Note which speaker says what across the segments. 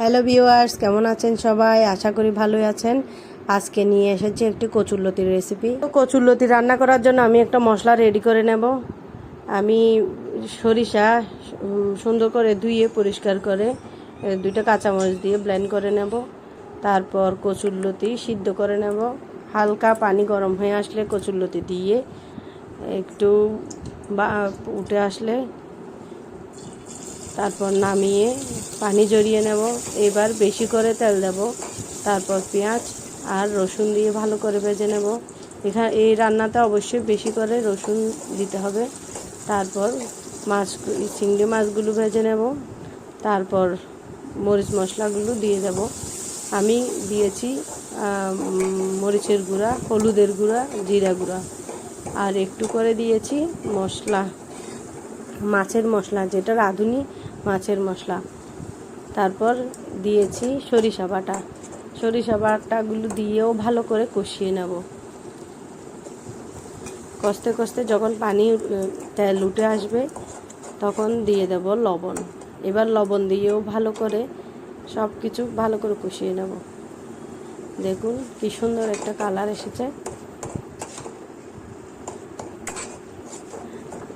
Speaker 1: Hello viewers কেমন আছেন সবাই? আশা করি ভালোই আছেন। আজকে নিয়ে এসেছি একটি কচুরলতির রেসিপি তো কচুরলতি রান্না করার জন্য আমি একটা মশলা রেডি করে নেব। আমি সরিষা সুন্দর করে ধুয়ে পরিষ্কার করে দুইটা কাঁচামরিচ দিয়ে ব্লেন্ড করে নেব। তারপর কচুরলতি সিদ্ধ করে নেব। হালকা পানি গরম হয়ে আসলে কচুরলতি দিয়ে একটু বা, উঠে আসলে তারপর নামিয়ে পানি জড়িয়ে নেব, এবার বেশি করে তেল দেব, তারপর পেঁয়াজ আর রসুন দিয়ে ভালো করে ভেজে নেব। এখানে এই রান্নাতে অবশ্যই বেশি করে রসুন দিতে হবে। তারপর মাছ, চিংড়ি মাছগুলো ভেজে নেব, তারপর মরিচ মশলাগুলো দিয়ে দেব। আমি দিয়েছি মরিচের গুঁড়া, হলুদের গুঁড়া, জিরা গুঁড়া। আর একটু করে দিয়েছি মশলা, মাছের মশলা, যেটা রাঁধুনি মাছের মশলা। তারপর দিয়েছি সরিষা বাটা। সরিষা বাটাগুলো দিয়েও ভালো করে কষিয়ে নেব। কষতে কষতে যখন পানি তেল উঠে আসবে, তখন দিয়ে দেব লবণ। এবার লবণ দিয়েও ভালো করে সব কিছু ভালো করে কষিয়ে নেব। দেখুন কি সুন্দর একটা কালার এসেছে।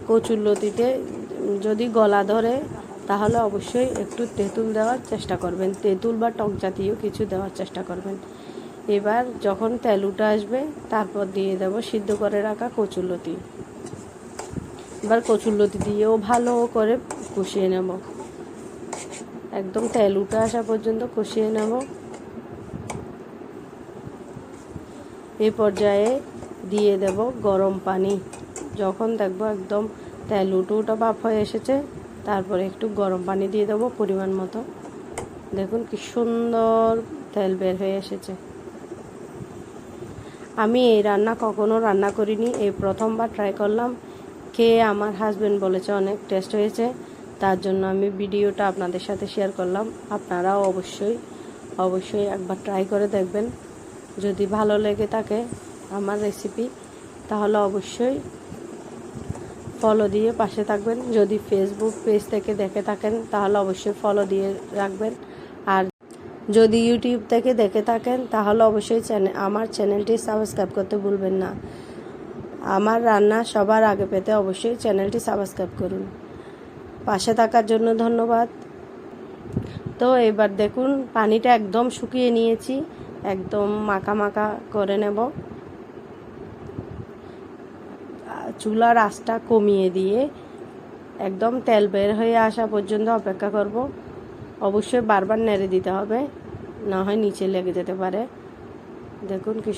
Speaker 1: কচুর লতিতে যদি গলা ধরে তাহলে অবশ্যই একটু তেঁতুল দেওয়ার চেষ্টা করবেন। তেঁতুল বা টক জাতীয় কিছু দেওয়ার চেষ্টা করবেন। এবার যখন তেল উঠে আসবে, তারপর দিয়ে দেব সিদ্ধ করে রাখা কচুরলতি। এবার কচুরলতি দিয়েও ভালো করে কষিয়ে নেব। একদম তেল উঠে আসা পর্যন্ত কষিয়ে নেব। এ পর্যায়ে দিয়ে দেব গরম পানি। যখন দেখব একদম তেল উঠো উঠো ভাপ হয়ে এসেছে তারপরে একটু গরম পানি দিয়ে দেবো পরিমাণ মতো। দেখুন কি সুন্দর তেল বের হয়ে এসেছে। আমি এই রান্না কখনো রান্না করিনি, এই প্রথমবার ট্রাই করলাম। খেয়ে আমার হাজব্যান্ড বলেছে, অনেক টেস্ট হয়েছে। তার জন্য আমি ভিডিওটা আপনাদের সাথে শেয়ার করলাম। আপনারাও অবশ্যই অবশ্যই একবার ট্রাই করে দেখবেন। যদি ভালো লেগে থাকে আমার রেসিপি তাহলে অবশ্যই ফলো দিয়ে পাশে থাকবেন। যদি ফেসবুক পেজ থেকে দেখে থাকেন, তাহলে অবশ্যই ফলো দিয়ে রাখবেন। আর যদি ইউটিউব থেকে দেখে থাকেন, তাহলে অবশ্যই চ্যানেল আমার চ্যানেলটি সাবস্ক্রাইব করতে ভুলবেন না। আমার রান্না সবার আগে পেতে অবশ্যই চ্যানেলটি সাবস্ক্রাইব করুন। পাশে থাকার জন্য ধন্যবাদ। তো এবার দেখুন, পানিটা একদম শুকিয়ে নিয়েছি। একদম মাখা মাখা করে নেব। চুলার আঁচটা কমিয়ে দিয়ে একদম তেল বের হয়ে আসা পর্যন্ত অপেক্ষা করব। অবশ্যই বারবার নেড়ে দিতে হবে, না হয় নিচে লেগে যেতে পারে। দেখুন কি